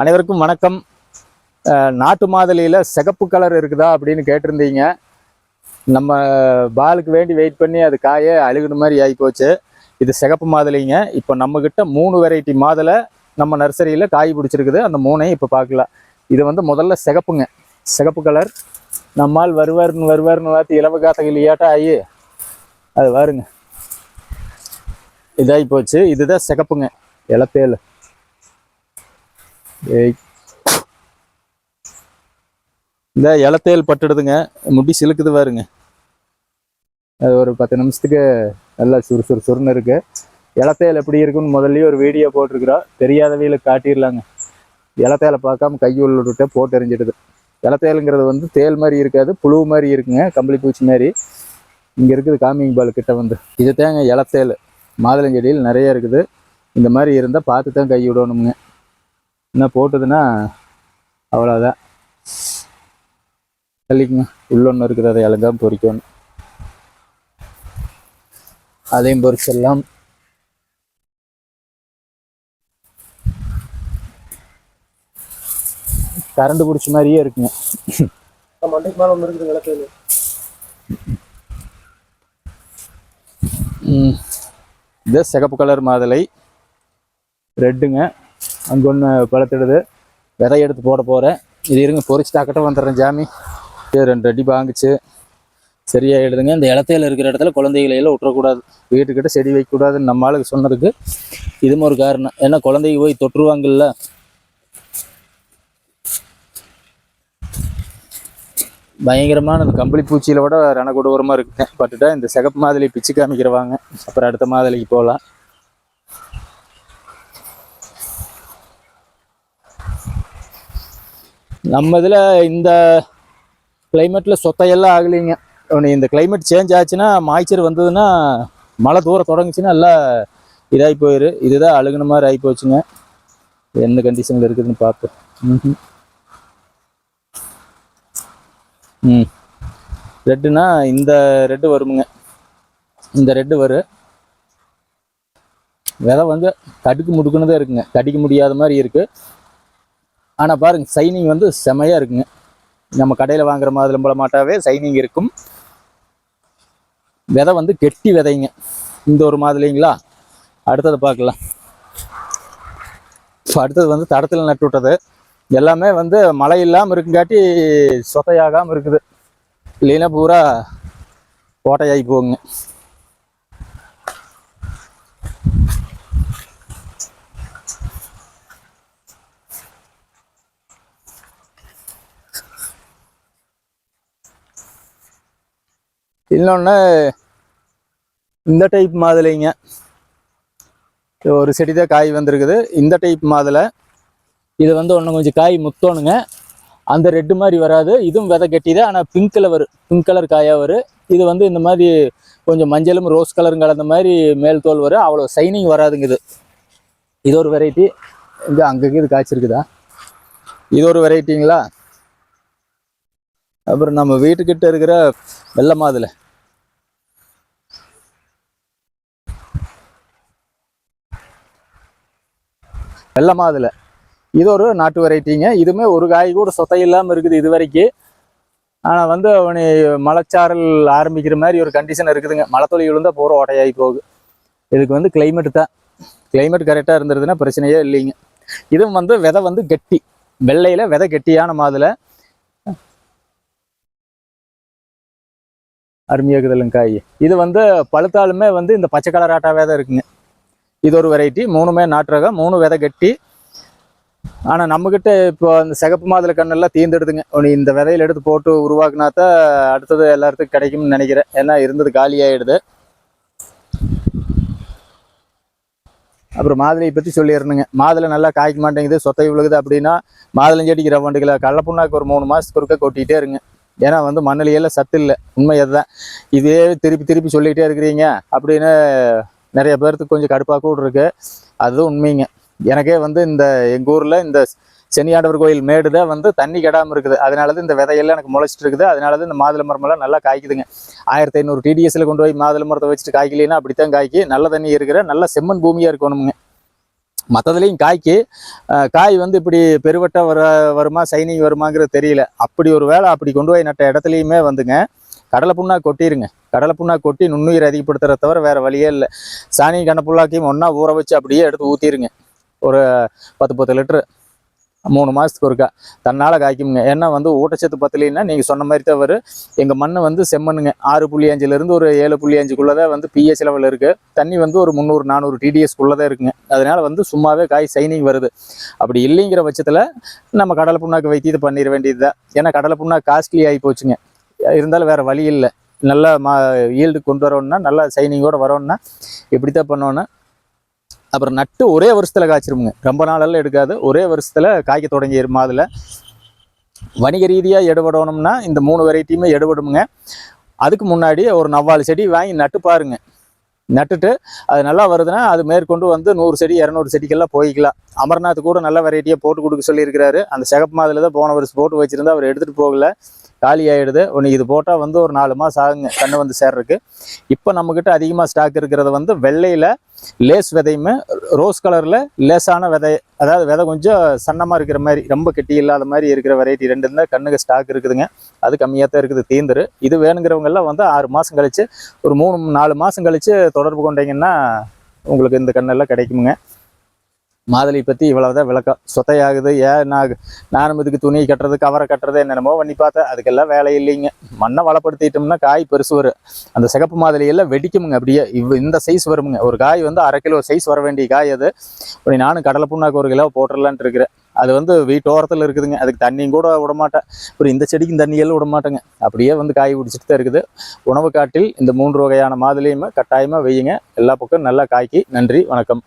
அனைவருக்கும் வணக்கம். நாட்டு மாதுளையில் சிகப்பு கலர் இருக்குதா அப்படின்னு கேட்டிருந்தீங்க. நம்ம பாலுக்கு வேண்டி வெயிட் பண்ணி அது காய அழுகுன மாதிரி ஆகிப்போச்சு இது சிகப்பு மாதுளைங்க இப்போ நம்மக்கிட்ட மூணு வெரைட்டி மாதுளை நம்ம நர்சரியில் காய் பிடிச்சிருக்குது. அந்த மூணையும் இப்போ பார்க்கலாம் இது வந்து முதல்ல சிகப்புங்க. சிகப்பு கலர். நம்மால் வருவார்னு வருவார்னு பார்த்து இலவ காத்தகிலியாட்டம் ஆகி அது வருங்க. இதாகி போச்சு இதுதான் சிகப்புங்க. இலத்தேல். இந்த இலத்தேல் பட்டுடுதுங்க. முடி சிலுக்குது பாருங்க. அது ஒரு பத்து நிமிஷத்துக்கு நல்லா சுறு சுறு சுருன்னு இருக்கு. இலத்தேல் எப்படி இருக்குன்னு முதல்லயே ஒரு வீடியோ போட்டிருக்கிறோம் தெரியாதவையில் காட்டிடலாங்க. இலத்தேலை பார்க்காம கையுள்ள விட்டு போட்டு எறிஞ்சிடுது. இலத்தேலுங்கிறது வந்து தேல் மாதிரி இருக்காது புழு மாதிரி இருக்குங்க கம்பளி பூச்சி மாதிரி. இங்கே இருக்குது காமிங் பால் கிட்ட வந்து. இது தாங்க இலத்தேல் மாதுளஞ்செடியில் நிறைய இருக்குது. இந்த மாதிரி இருந்தால் பார்த்து தான் கை விடணுங்க. என்ன போட்டுதுன்னா அவ்வளோதான் தள்ளிக்குங்க. உள்ள ஒன்று இருக்குது அதை அழகாக பொறிக்கணும். அதையும் பொறிச்சிடலாம். கரண்ட் பிடிச்ச மாதிரியே இருக்குங்க. மண்டைக்கு மேல ஒன்று இருக்குது விளக்கு ம். இது சிகப்பு கலர் மாதுளை. ரெட்டுங்க. அங்கே ஒன்று பழத்திடுது. விதை எடுத்து போட போகிறேன் இது இருங்க பொறிச்சு தாக்கட்டும் வந்துடுறேன் ஜாமி. ரெண்டு அடி வாங்குச்சு. சரியாயிடுதுங்க இந்த இடத்தையில இருக்கிற இடத்துல குழந்தைகளை எல்லாம் விட்டுறக்கூடாது. வீட்டுக்கிட்ட செடி வைக்கக்கூடாதுன்னு நம்ம ஆளுக்கு சொன்னதுக்கு இதுவும் ஒரு காரணம். ஏன்னா குழந்தைங்க போய் தொற்றுவாங்கல்ல. பயங்கரமான அந்த கம்பளி பூச்சியில் விட ரணகொடூரமாக இருக்குங்க. பட்டுட்டா இந்த சிகப்பு மாதிரி பிச்சு காமிக்கிறவாங்க. அப்புறம் அடுத்த மாதுளைக்கு போகலாம். நம்ம இதில் இந்த கிளைமேட்டில் சொத்தையெல்லாம் ஆகலைங்க. ஒன்று இந்த கிளைமேட் சேஞ்ச் ஆச்சுன்னா மாய்ச்சர் வந்ததுன்னா மழை தூரம் தொடங்குச்சுன்னா எல்லாம் இதாகி போயிரு. இதுதான் அழுகுன மாதிரி ஆகி போச்சுங்க. எந்த கண்டிஷனில் இருக்குதுன்னு பார்ப்போம். ம் ம். ரெட்டுனா இந்த ரெட்டு வருமுங்க. இந்த ரெட்டு வரும் விதை வந்து கடுக்கு முடுக்குன்னு தான் இருக்குங்க. கடிக்க முடியாத மாதிரி இருக்குது ஆனால் பாருங்க சைனிங் வந்து செமையாக இருக்குங்க. நம்ம கடையில் வாங்குற மாதிரி மாட்டாவே சைனிங் இருக்கும். விதை வந்து கெட்டி விதைங்க. இந்த ஒரு மாதிரிங்களா அடுத்தது பார்க்கலாம். அடுத்தது வந்து தடத்தில் நட்டு விட்டது. எல்லாமே வந்து மழை இல்லாமல் இருக்குங்காட்டி சொத்தையாகாமல் இருக்குது. இல்லைன்னா பூரா கோட்டையாகி போகுங்க. இன்னொன்று இந்த டைப் மாதுளைங்க. ஒரு செடி தான் காய் வந்திருக்குது. இந்த டைப் மாதுளை. இது வந்து ஒன்று கொஞ்சம் காய் முத்தோணுங்க. அந்த ரெட்டு மாதிரி வராது. இதுவும் விதை கட்டிது ஆனால் பிங்க் கலர் வரும் பிங்க் கலர் காயாக வரும் இது வந்து இந்த மாதிரி கொஞ்சம் மஞ்சளும் ரோஸ் கலரும் கலந்த மாதிரி மேல் தோல் வரும் அவ்வளோ சைனிங் வராதுங்க இது. இது ஒரு வெரைட்டி இங்கே அங்கங்கே இது காய்ச்சிருக்குதா? இது ஒரு வெரைட்டிங்களா அப்புறம் நம்ம வீட்டுக்கிட்ட இருக்கிற வெள்ளை மாதுளை. வெள்ளை மாதுளை இது ஒரு நாட்டு வெரைட்டிங்க. இதுவுமே ஒரு காய் கூட சொத்தை இல்லாமல் இருக்குது இது வரைக்கும் ஆனால் வந்து அவனி மலைச்சாரல் ஆரம்பிக்கிற மாதிரி ஒரு கண்டிஷன் இருக்குதுங்க. மலைத்தொழி விழுந்தால் பூரா ஓட்டையாகி போகுது. இதுக்கு வந்து கிளைமேட் தான். கிளைமேட் கரெக்டாக இருந்ததுன்னா பிரச்சனையே இல்லைங்க. இதுவும் வந்து விதை வந்து கெட்டி. வெள்ளையில் விதை கெட்டியான மாதுளை அருமையாக காய். இது வந்து பழுத்தாலுமே வந்து இந்த பச்சை கலர் ஆட்டாவே தான் இருக்குங்க. இது ஒரு வெரைட்டி மூணுமே நாட்டு ரகம் மூணு விதை கட்டி. ஆனால் நம்மக்கிட்ட இப்போ அந்த சிகப்பு மாதுளை கண்ணெல்லாம் தீர்ந்துடுதுங்க ஒன்று இந்த விதையில எடுத்து போட்டு உருவாக்குனா தான் அடுத்தது எல்லாத்துக்கும் கிடைக்கும்னு நினைக்கிறேன். ஏன்னா இருந்தது காலியாகிடுது அப்புறம் மாதுளையை பற்றி சொல்லிடணுங்க மாதுளை நல்லா காய்க்க மாட்டேங்குது சொத்தை விழுகுது அப்படின்னா மாதுளஞ்செடிக்கு ரெண்டு கிலோ கடலப்புண்ணாக்கு ஒரு மூணு மாதத்துக்கு ஒருக்க கொட்டிகிட்டே இருங்க. ஏன்னா வந்து மண்ணிலையெல்லாம் சத்து இல்லை. உண்மை அதுதான். இதே திருப்பி திருப்பி சொல்லிகிட்டே இருக்கிறீங்க அப்படின்னு நிறைய பேர்த்துக்கு கொஞ்சம் கடுப்பாக கூட இருக்கு. அதுவும் உண்மைங்க. எனக்கே வந்து இந்த எங்கள் ஊரில் இந்த சென்னியாண்டவர் கோயில் மேடு தான் வந்து தண்ணி கெடாமல் இருக்குது. அதனால தான் இந்த விதையெல்லாம் எனக்கு முளைச்சிட்டு இருக்குது. அதனால தான் இந்த மாதுளை மரமெல்லாம் நல்லா காய்க்குதுங்க. ஆயிரத்தி ஐநூறு டிடிஎஸ்ல கொண்டு போய் மாதுளை மரத்தை வச்சுட்டு காய்க்கலைன்னா அப்படித்தான் காய்க்கி. நல்ல தண்ணி இருக்கிற நல்ல செம்மண் பூமியாக இருக்கணுமுங்க. மற்றதுலேயும் காய்க்கு காய் வந்து இப்படி பெருவட்டா வர வருமா சைனிங் வருமாங்கிறது தெரியல. அப்படி ஒரு வேலை அப்படி கொண்டு போய் நட்ட இடத்துலையுமே வந்துங்க. கடலை புண்ணா கொட்டிருங்க. கடலை புண்ணா கொட்டி நுண்ணுயிர் அதிகப்படுத்துறத தவிர வேறு வழியே இல்லை. சாணி கண்ணப்புல்லாக்கையும் ஒன்றா ஊற வச்சு அப்படியே எடுத்து ஊற்றிருங்க ஒரு பத்து பத்து லிட்டரு. மூணு மாதத்துக்கு ஒருக்கா. தன்னால் காய்க்குங்க ஏன்னா வந்து ஊட்டச்சத்து பத்தலைன்னா நீங்கள் சொன்ன மாதிரி தான் வரும் எங்கள் மண் வந்து செம்மண்ணுங்க. ஆறு புள்ளி அஞ்சுலேருந்து ஒரு ஏழு புள்ளி அஞ்சுக்குள்ளே தான் வந்து பிஹெச் லெவல் இருக்குது தண்ணி வந்து ஒரு முந்நூறு நானூறு டிடிஎஸ்க்குள்ளே தான் இருக்குங்க. அதனால் வந்து சும்மாவே காய் சைனிங் வருது. அப்படி இல்லைங்கிற பட்சத்தில் நம்ம கடலை புண்ணாக்கு வைத்தியத்தை பண்ணிட வேண்டியது தான் ஏன்னா கடலை புண்ணாக்கு காஸ்ட்லி ஆகி போச்சுங்க. இருந்தாலும் வேறு வழி இல்லை. நல்லா மா ஈல்டு கொண்டு வரணும்னா நல்லா சைனிங்கோட வரணும்னா இப்படி தான் பண்ணோன்னா அப்புறம் நட்டு ஒரே வருஷத்தில் காய்ச்சிருமுங்க. ரொம்ப நாளெல்லாம் எடுக்காது. ஒரே வருஷத்தில் காய்க்க தொடங்கிடும் அதில் வணிக ரீதியாக எடுபடணும்னா இந்த மூணு வெரைட்டியுமே எடுபடுமுங்க. அதுக்கு முன்னாடி ஒரு நவ்வாலு செடி வாங்கி நட்டு பாருங்கள் நட்டுட்டு அது நல்லா வருதுன்னா அது மேற்கொண்டு வந்து நூறு செடி இரநூறு செடிக்கெல்லாம் போய்க்கலாம். அமர்நாத் கூட நல்ல வெரைட்டியாக போட்டு கொடுக்க சொல்லியிருக்கிறாரு. அந்த சிகப்பு மாதிரில தான் போன வருஷம் போட்டு வச்சுருந்தா அவர் எடுத்துகிட்டு போகல. காலி ஆகிடுது ஒன்று இது போட்டால் வந்து ஒரு நாலு மாதம் ஆகுங்க. கண்ணு வந்து சேர்றதுக்கு. இப்போ நம்மக்கிட்ட அதிகமாக ஸ்டாக் இருக்கிறது வந்து வெள்ளையில் லேஸ் விதையுமே ரோஸ் கலரில் லேசான விதை அதாவது விதை கொஞ்சம் சன்னமாக இருக்கிற மாதிரி ரொம்ப கெட்டி இல்லாத மாதிரி இருக்கிற வெரைட்டி ரெண்டு இருந்தால் கண்ணுக்கு ஸ்டாக் இருக்குதுங்க. அது கம்மியாக தான் இருக்குது தீந்துரு. இது வேணுங்கிறவங்கெல்லாம் வந்து ஆறு மாதம் கழித்து ஒரு மூணு நாலு மாதம் கழித்து தொடர்பு கொண்டீங்கன்னா உங்களுக்கு இந்த கண்ணெல்லாம் கிடைக்குமுங்க. மாதுளை பற்றி இவ்வளவுதான் விளக்கம். சொத்தையாகுது ஏன் நான் நானும் இதுக்கு துணி கட்டுறது கவரை கட்டுறது என்னென்னமோ பண்ணி பார்த்தேன். அதுக்கெல்லாம் வேலை இல்லைங்க. மண்ணை வளப்படுத்திட்டோம்னா காய் பெருசு வரும். அந்த சிகப்பு மாதுளையெல்லாம் வெடிக்குமுங்க அப்படியே. இவ் இந்த சைஸ் வருமுங்க. ஒரு காய் வந்து அரை கிலோ சைஸ் வர வேண்டிய காய் அது. இப்படி நானும் கடலை புண்ணாக்கு ஒரு கிலோ போட்டுடலான்ட்டு இருக்கிறேன். அது வந்து வீட்டோரத்தில் இருக்குதுங்க. அதுக்கு தண்ணியும் கூட விட மாட்டேன் அப்புறம் இந்த செடிக்கும் தண்ணியெல்லாம் விட மாட்டேங்க அப்படியே வந்து காய் பிடிச்சிட்டு தான் இருக்குது. உணவு காட்டில் இந்த மூன்று வகையான மாதுளையுமே கட்டாயமாக வெய்யுங்க எல்லா பக்கம் நல்லா காய்க்கு நன்றி வணக்கம்.